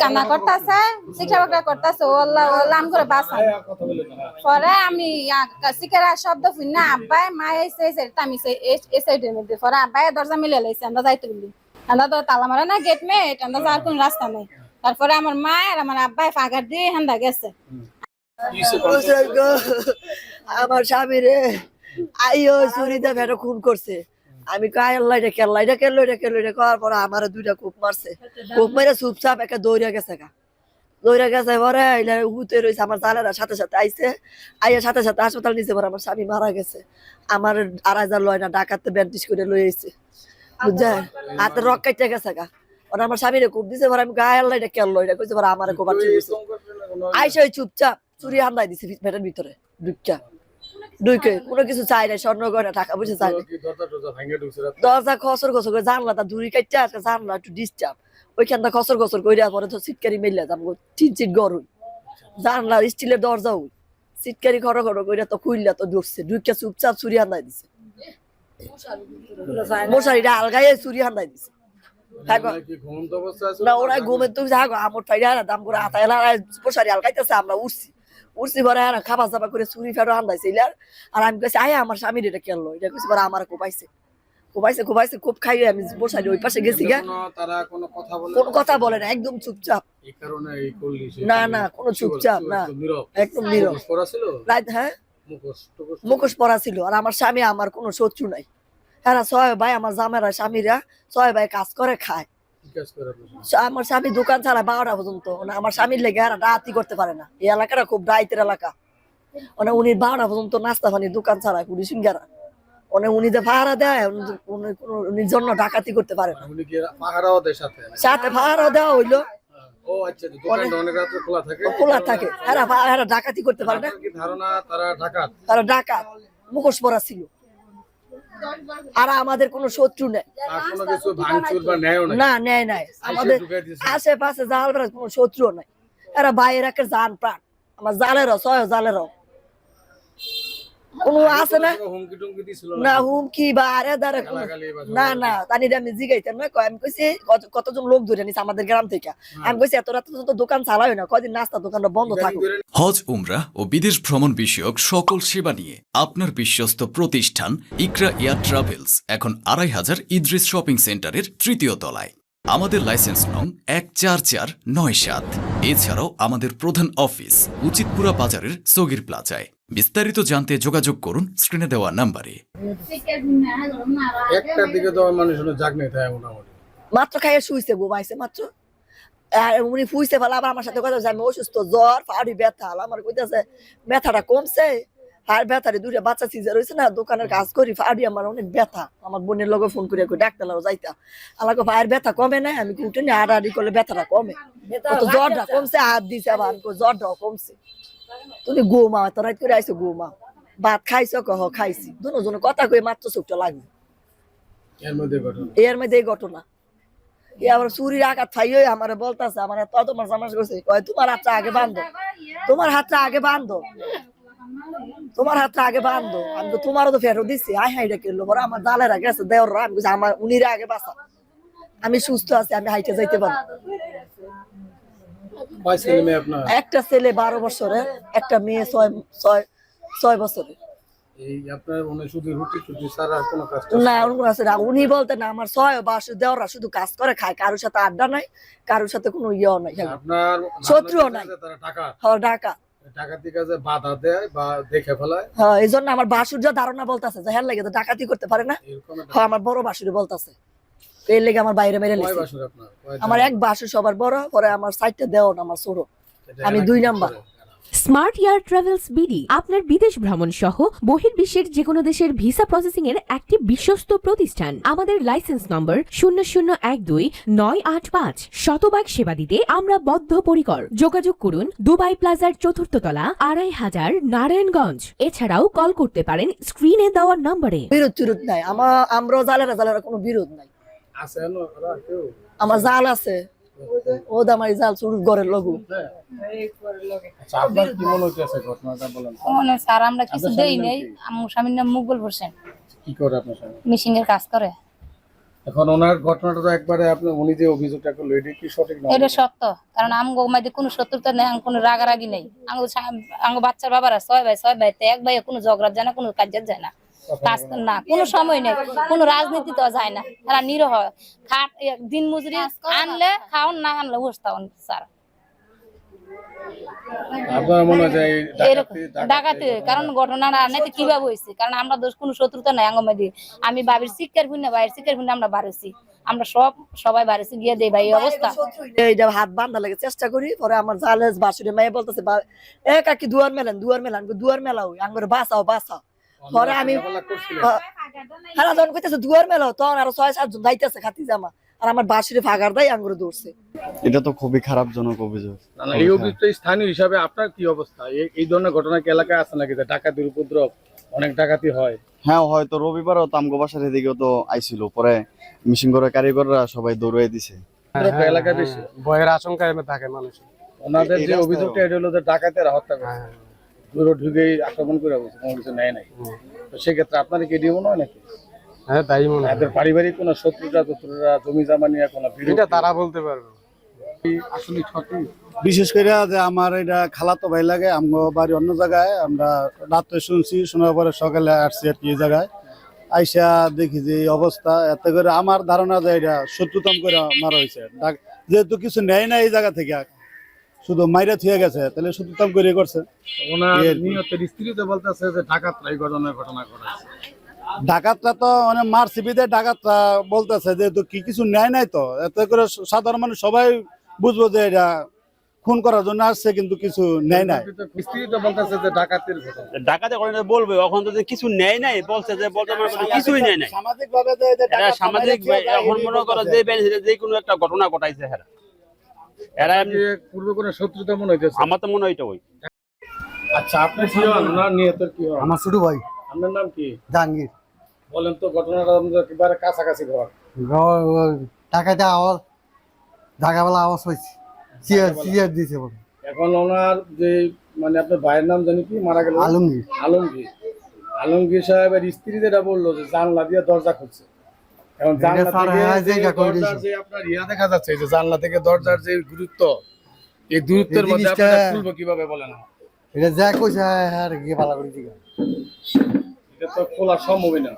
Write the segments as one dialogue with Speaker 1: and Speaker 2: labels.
Speaker 1: কান্না করতেছে শিক্ষা বাকরা করতেছে, ও আল্লাহ, ও লাম করে বাসা পরে আমি শিকারা শব্দ শুনি আব্বাই মা এসে এসে আমি এই সাইডের মধ্যে, পরে আব্বাই দরজা মিলে লাইছে, আমরা যাইতে বলি। আমরা তো তালা মারা না গেট মেট আমরা যাওয়ার কোন রাস্তা নেই। তারপরে আমার মা আর আমার আব্বাই ফাঁকার দিয়ে হান্দা গেছে।
Speaker 2: আমার স্বামী রে আইও চুরিতে ভেটো খুন করছে। আমি কায় আল্লাহ এটা কেল্লো এটা কেল্লো এটা করার পরে আমার দুইটা কূপ মারছে। কূপ মেরে চুপচাপ একটা দৌড়ে গেছে গা। দৌড়ে গেছে পরে উঠে রয়েছে আমার জালেরা, সাথে সাথে আইছে। আইয়া সাথে সাথে হাসপাতাল নিচে পরে আমার স্বামী মারা গেছে। আমার আড়াই হাজার লয় না ডাকাতে ব্যান্ডিজ করে লই আইছে। বুঝছেন? হাতে রক কাটতে গেছে গা। ওরা আমার স্বামীরে কূপ দিছে পরে আমি গায়ে আল্লাহ এটা এটা কইছে আমার আইসা ওই চুপচাপ চুরি হান্দাই দিছে পেটের ভিতরে ঢুকটা ঢুকে কোনো কিছু চাই না স্বর্ণ টাকা পয়সা চাই না দরজা খসর খসর করে জানলা তা দূরি কাটতে আজকে জানলা একটু ডিস্টার্ব ওইখানটা খসর খসর করে পরে তো সিটকারি মেলে যাব চিন চিন গরুই জানলা স্টিলের দরজা ওই সিটকারি খড় খড় করে তো খুললা তো ঢুকছে ঢুকে চুপচাপ চুরি হান্দাই দিছে। মশারিটা আলগাই চুরি হান্দাই দিছে। না ওরা ঘুমের আমার ফাইডা দাম করে আলগাইতেছে আমরা উঠছি। উঠছি পরে আর খাবার চাপা করে চুরি ফেরো আন্দাইছে ইলার আর আমি কাছে আয় আমার স্বামীর এটা কেলো এটা কইছে পরে আমার কোপাইছে। কোপাইছে কোপাইছে খুব খাইয়ে আমি মশারি ওই পাশে গেছি গা।
Speaker 3: তারা কোনো কথা বলে
Speaker 2: কোনো কথা বলে না একদম চুপচাপ।
Speaker 3: এই কারণে এই করলি
Speaker 2: না না কোনো চুপচাপ না।
Speaker 3: একদম নীরব। ছিল?
Speaker 2: রাত হ্যাঁ?
Speaker 3: মুখোশ
Speaker 2: পরা। ছিল। আর আমার স্বামী আমার কোনো শত্রু নাই। হ্যাঁ ছয় ভাই আমার জামেরা স্বামীরা ছয় ভাই কাজ করে খায়। আমার স্বামী দোকান ছাড়া বারোটা পর্যন্ত মানে আমার স্বামীর লেগে আর রাতি করতে পারে না। এই এলাকাটা খুব ডাইতের এলাকা। মানে উনি বারোটা পর্যন্ত নাস্তা পানি দোকান চালায় কুড়ি সিঙ্গারা। মানে উনি যে ভাড়া দেয় উনি জন্য ডাকাতি করতে পারে না।
Speaker 3: দেয় সাথে?
Speaker 2: সাথে ভাড়া দেওয়া হইল।
Speaker 3: আচ্ছা খোলা থাকে?
Speaker 2: এরা ডাকাতি করতে পারে না।
Speaker 3: আপনার ধারণা তারা ডাকাত?
Speaker 2: তারা ডাকাত মুখোশ পরা ছিল। আর আমাদের কোনো শত্রু নেই।
Speaker 3: না
Speaker 2: নেয় নাই। আমাদের আশেপাশে জাল বেড়া কোনো শত্রু নাই। এরা বাইরে রাখে জান প্রাণ। আমার জালেরও ছয় জালেরও। কোনো আছে না? না হুমকি বা আরে না না তানি আমি জিগাইতাম না আমি কইছি কতজন লোক ধরে নিছে আমাদের গ্রাম থেকে? আমি কইছি এত রাত পর্যন্ত দোকান চালাই না নাস্তা দোকানটা বন্ধ
Speaker 4: হজ উমরা ও বিদেশ ভ্রমণ বিষয়ক সকল সেবা নিয়ে আপনার বিশ্বস্ত প্রতিষ্ঠান ইকরা এয়ার ট্রাভেলস এখন আড়াই হাজার ইদ্রিস শপিং সেন্টারের তৃতীয় তলায়। আমাদের লাইসেন্স নং এক চার চার নয় সাত। এছাড়াও আমাদের প্রধান অফিস উচিতপুরা বাজারের সগির প্লাজায়। বিস্তারিত জানতে যোগাযোগ করুন স্ক্রিনে দেওয়া নাম্বারে।
Speaker 3: একটার দিকে তো মানুষ জাগ নেই মোটামুটি।
Speaker 2: মাত্র খাইয়ে শুইছে ঘুমাইছে মাত্র। আর উনি ফুইছে ফেলা আবার আমার সাথে কথা আমি অসুস্থ জ্বর পাহাড়ি ব্যথা। আমার কইতেছে ব্যথাটা কমছে। আর ব্যথারে দুইটা বাচ্চা সিজার হয়েছে না দোকানের কাজ করি ফাড়ি আমার অনেক ব্যথা। আমার বোনের লগে ফোন করে কই ডাক্তার লাগো যাইতা। আমাকে ভাইয়ের ব্যথা কমে না? আমি কি উঠে আড়াআড়ি আড়ি করলে ব্যথাটা কমে। জ্বরটা কমছে হাত দিছে আবার। জ্বরটাও কমছে। তুমি ঘুমা তো রাত করে আইসো ঘুমা ভাত খাইছো কহ খাইছি। দুজনে কথা কই মাত্র চোখটা লাগবে।
Speaker 3: এর মধ্যে ঘটনা।
Speaker 2: এই ঘটনা। এ আবার চুরির আঘাত খাইয়ে আমার বলতেছে আমার এত তোমার সামাজ করছে। কয় তোমার হাতটা আগে বান্ধো। তোমার হাতটা আগে বান্ধো। তোমার হাতটা আগে বান্ধো আমি তো তোমারও তো ফেরত দিচ্ছি আই হাইটা কিনলো পরে আমার জালেরা গেছে দেওয়ার আমি বলছি, আমার উনিরা আগে বাঁচা। আমি সুস্থ আছি আমি হাইটে যাইতে পারব। একটা ছেলে বারো বছরের একটা মেয়ে ছয় ছয় বছরের না উনি আমার ছয় বাসু দেওয়ারা শুধু কাজ করে খায়। কারোর সাথে আড্ডা নাই কারোর সাথে কোনো ইয়েও নাই। শত্রুও নাই।
Speaker 3: যে
Speaker 2: হ্যাঁ ডাকা
Speaker 3: টাকার দিকে যে বাধা দেয় বা দেখে ফেলায়?
Speaker 2: হ্যাঁ এই জন্য আমার বাসুর যা ধারণা বলতাছে যে হ্যাঁ লাগে তো ডাকাতি করতে পারে না। হ্যাঁ আমার বড় বাসুরে বলতাছে। এর লেগে আমার বাইরে মেরে আমার এক বাসুর সবার বড় পরে আমার সাইডটা দেওয়া আমার ছোট। আমি দুই number.
Speaker 5: Smart air travels BD আপনার বিদেশ ভ্রমণ সহ বহির্বিশ্বের যে কোনো দেশের ভিসা প্রসেসিং এর একটি বিশ্বস্ত প্রতিষ্ঠান। আমাদের লাইসেন্স নম্বর শূন্য শূন্য এক দুই নয় আট পাঁচ। শতভাগ সেবা দিতে আমরা বদ্ধপরিকর। যোগাযোগ করুন দুবাই প্লাজার চতুর্থ তলা আড়াই হাজার নারায়ণগঞ্জ। এছাড়াও কল করতে পারেন স্ক্রিনে দেওয়া নম্বরে।
Speaker 2: বিরোধ নাই। আমার আমরাও জালেরা জালেরা কোনো বিরোধ নাই। আমার জাল আছে। ও দামারি জাল লঘু।
Speaker 3: আচ্ছা আপনার কি মনে হইতেছে ঘটনাটা বলেন?
Speaker 1: মনে স্যার আমরা কিছু দেই
Speaker 3: স্বামীর নাম
Speaker 1: নেই।
Speaker 3: কি?
Speaker 1: আমার স্বামীর নাম মুকবুল হোসেন।
Speaker 3: কি করে আপনার স্বামী?
Speaker 1: মিশিং এর কাজ করে।
Speaker 3: এখন ওনার ঘটনাটা তো একবারে আপনি উনি যে অভিযোগটা করল এটা কি সঠিক না?
Speaker 6: এটা সত্য। কারণ আমগো মাঝে কোনো শত্রুতা নেই কোনো রাগারাগি নেই। বাচ্চার বাবারা ছয় ভাই ছয় ভাই এক ভাই কোনো ঝগড়া যায় না কোনো কাজের যায় না। কাজ না কোনো সময় নেই কোনো রাজনীতি তো যায় না। তারা নিরহ খাট দিন মজুরি আনলে খাওন না আনলে বসতাম স্যার।
Speaker 3: আপনার মনে হয় যে এই ডাকাতি
Speaker 6: ডাকাতি কারণ ঘটনাটা নাই তো কীভাবে হয়েছে? কারণ আমরা দোষ কোনো শত্রুতা নাই আঙ্গমাদি আমি বাবির শিক্ষার শিক্ষার ভিন্ন আমরা বাড়েছি আমরা সব সবাই বাড়েছি গিয়ে দেই ভাই এই অবস্থা।
Speaker 2: এইটা হাত বান্ধা লাগে চেষ্টা করি পরে আমার জালেজ বাসুরে মেয়ে বলতেছে বা- এ কাকি দুয়ার মেলেন দুয়ার মেলান দুয়ার মেলাও আঙ্গুর বাসাও বাসাও পরে আমি
Speaker 3: ঝামেলা করছিলেন।
Speaker 2: কইতেছে দুয়ার মেলাও তখন আরও ছয় সাতজন যাইতেছে খাতি জামা আর আমার বাসুরে ফাগার দেয় আঙ্গুর দৌড়ছে।
Speaker 7: এটা তো খুবই খারাপজনক অভিযোগ।
Speaker 3: না, না, এই অভিযোগটা স্থানীয় হিসাবে আপনার কি অবস্থা? এই- ধরনের ঘটনা কি এলাকায় আছে নাকি? যে ডাকাতির উপদ্রব অনেক ডাকাতি হয়।
Speaker 7: হ্যাঁ হয়তো রবিবারও তামগো বাসার এদিকেও তো আইছিল। পরে মিশিং করে কারিগররা সবাই দৌড়ে দিছে।
Speaker 3: উপদ্রবটা এলাকায় বেশি।
Speaker 8: ভয়ের আশঙ্কায় থাকে মানুষ।
Speaker 3: ওনাদের যে অভিযোগটা এটা হলো যে ডাকাতেরা হত্যা করছে। দূরে ঢুকেই আক্রমণ করে বসে কোনো কিছু নেয় নাই। তো সেক্ষেত্রে আপনার কি মনে হয় নাকি?
Speaker 8: হ্যাঁ তাই মনে হয়।
Speaker 3: তাদের পারিবারিক কোনো শত্রুতা শত্রুরা জমি জামা নিয়ে কোনো
Speaker 8: এটা তারা বলতে পারবে।
Speaker 3: আসলে সঠিক
Speaker 9: বিশেষ করে যে আমার এটা খালাতো ভাই লাগে বাড়ি অন্য জায়গায় আমরা রাত্রে শুনছি শোনার পরে সকালে আসছি আর কি এই জায়গায়। আইসা দেখি যে এই অবস্থা এতে করে আমার ধারণা যে এটা শত্রুতম করে মারা হয়েছে যেহেতু কিছু নেয় না এই জায়গা থেকে শুধু মাইরা থুয়ে গেছে তাহলে শত্রুতম করে করছে।
Speaker 3: ওনার নিহতের স্ত্রী তো বলতেছে যে এই ঘটনার ঘটনা করেছে
Speaker 9: ডাকাতরা তো মানে মার সিবিতে ডাকাতরা বলতেছে যেহেতু কি কিছু নেয় নাই তো? এতে করে সাধারণ মানুষ সবাই বুঝব যে এটা খুন করার জন্য আসছে কিন্তু কিছু নেয় নাই।
Speaker 3: কিন্তু স্ত্রী তো বলতেছে যে ডাকাতির ঘটনা।
Speaker 10: ডাকাতে বলবে এখন তো কিছু নেয় নাই বলছে যে বলতে কিছুই নেয় নাই।
Speaker 9: সামাজিক ভাবে যে
Speaker 10: সামাজিক এখন মনে করো যে যে কোনো একটা ঘটনা ঘটাইছে এরা। এরা এমনি
Speaker 3: যে পূর্বে কোনো শত্রুতা মনে হইতেছে?
Speaker 10: আমার তো মনে হয় এটা ওই
Speaker 3: আচ্ছা আপনি কি হন নিহতের কি
Speaker 9: আমার ছোট ভাই।
Speaker 3: আপনার নাম কি?
Speaker 9: জাহাঙ্গীর।
Speaker 3: বলেন তো ঘটনাটা আমাদের একেবারে কাছাকাছি ঘর।
Speaker 9: টাকাতে আওয়াজ ঢাকাবেলা আওয়াজ হয়েছে। দিয়েছে বলে।
Speaker 3: এখন ওনার যে মানে আপনার ভাইয়ের নাম জানি কি মারা গেল?
Speaker 9: আলমগীর।
Speaker 3: আলমগীর। আলমগীর সাহেবের স্ত্রী যেটা বলল যে জানলা দিয়ে দরজা খুলছে। এখন জানলা থেকে
Speaker 9: হ্যাঁ,
Speaker 3: যে দরজার যে আপনার ইয়া দেখা যাচ্ছে যে জানলা থেকে দরজার যে গুরুত্ব এই দূরত্বের মধ্যে আপনারা খুলবো কীভাবে বলেন
Speaker 9: এটা যা কইছে আর গিয়ে ভালো করে দিকে
Speaker 3: এটা তো খোলা সম্ভবই না।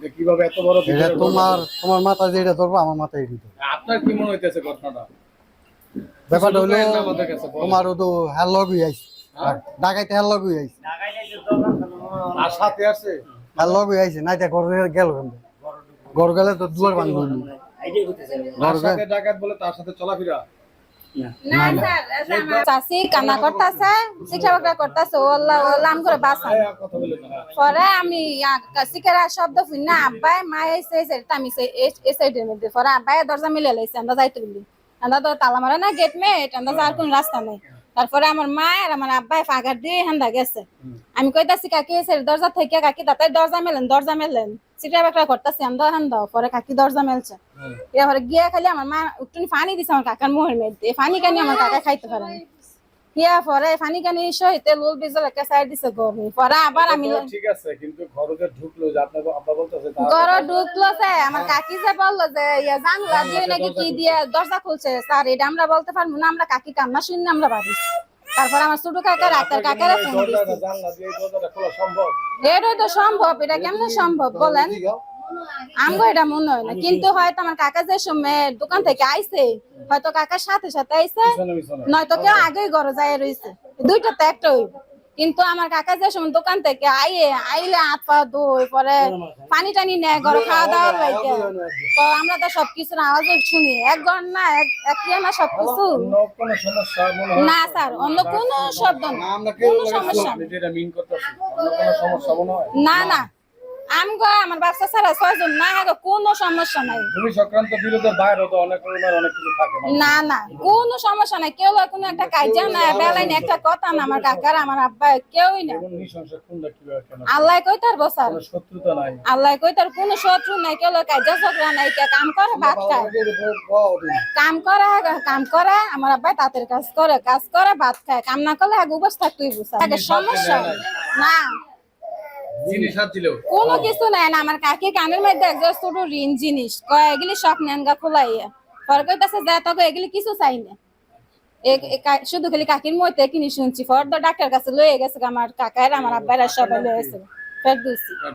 Speaker 3: যে কীভাবে এত বড়
Speaker 9: এটা তোমার তোমার মাথা যেটা ধরবো আমার মাথায় এটা
Speaker 3: আপনার কি মনে হইতেছে ঘটনাটা?
Speaker 9: ব্যাপারটা হলো
Speaker 3: কিছু লোক আমাদের কাছে বলে।
Speaker 9: তোমার তো হ্যার লগ হয়ে?
Speaker 3: হ্যাঁ?
Speaker 9: লগ হয়ে আইছে
Speaker 3: আর সাথে আছে?
Speaker 9: হ্যার লগ হয়ে আইছে নাই তা ঘর গেল ঘর গেলে তো দুয়ার বান্ধ
Speaker 3: তার সাথে ডাকাত বলে তার সাথে চলাফেরা?
Speaker 1: চাষি কান্না করতেছে শিক্ষা বাকরা করতেছে ও আল্লাহ ও লাম করে বাসা
Speaker 3: এই
Speaker 1: পরে আমি শিকারা শব্দ শুনি না আব্বাই মা এসে এসে আমি এই সাইডের মধ্যে পরে আব্বাই দরজা মিলে লাইছে আমরা যাইতে বলি। আমরা তো তালা মারা না গেট মেট আমরা আর কোন রাস্তা নেই। তারপরে আমার মা আর আমার আব্বাই ফাগার দিয়ে হান্দা গেছে। আমি কইতাছি কাকি এসে দরজা থেকে কাকি দরজা মেলেন দরজা মেলেন। সিটা বাকরা করতেছি আমরা হান্দা পরে কাকি দরজা মেলছে। এরপরে গিয়ে খালি আমার মা একটু পানি দিছে আমার কাকার মুহের মধ্যে পানি কানি আমার কাকা খাইতে পারে না ইয়া পরে পানি কানি সহিতে লোল বিজল একটা সাইড দিছে গরমি পরে আবার আমি
Speaker 3: ঠিক আছে কিন্তু ঘরে যে ঢুকলো যে আপনার আব্বা বলতেছে
Speaker 1: ঘর ঢুকলো যে আমার কাকি যে বলল যে ইয়া জানলা দিয়ে নাকি কি দিয়ে দরজা খুলছে। স্যার এটা আমরা বলতে পারব না আমরা কাকি কান্না শুনি আমরা বাড়ি তারপর আমার ছোট কাকা রাতের কাকারা ফোন এটাই তো সম্ভব এটা কেমন সম্ভব বলেন? আমগো এটা মনে হয় না কিন্তু হয়তো আমার কাকা যে সময় দোকান থেকে আইছে হয়তো কাকার সাথে সাথে আইছে নয়তো কেউ আগেই ঘরে যায় রয়েছে দুইটা তো একটা হইব। কিন্তু আমার কাকা যে সময় দোকান থেকে আইয়ে আইলে হাত পা পরে পানি টানি নেয় ঘরে খাওয়া দাওয়া লাগে তো আমরা তো সবকিছুর আওয়াজ শুনি। এক ঘর না এক না সবকিছু? না। স্যার অন্য কোনো শব্দ না। কোনো সমস্যা
Speaker 3: হয়?
Speaker 1: না। না আমগো আমার ব্যবসা ছাড়া ছয়জন না আগে কোনো সমস্যা নাই।
Speaker 3: ভূমি সংক্রান্ত বিরোধের বাইরে তো অনেক রকমের অনেক কিছু থাকে না
Speaker 1: না না কোনো সমস্যা নাই। কেউ কোনো একটা কাজা না বেলাইন একটা কথা না আমার কাকার আমার আব্বা কেউই না। আল্লাহ কই তার বসার?
Speaker 3: কোনো শত্রুতা নাই।
Speaker 1: আল্লাহ কই তার কোনো শত্রু নাই কেউ কাজা ঝগড়া নাই কে কাম করে ভাত খায়। কাম করে কাম করে আমার আব্বাই তাঁতের কাজ করে কাজ করে ভাত খায়। কাম না করলে আগে উপোস থাকতেই বুঝা। সমস্যা? না। কোনো কিছু নাই না আমার কাকি কানের মধ্যে একজন ছোট ঋণ জিনিস। কয় এগুলি সব নেনগা খোলাইয়া পরে কইতাছে যা তখন এগুলি কিছু চাই না। শুধু খালি কাকির মধ্যে কিনি শুনছি। ফর ডাক্তার কাছে লয়ে গেছে আমার কাকার আমার আব্বার সবাই লয়ে গেছে ফের দিছি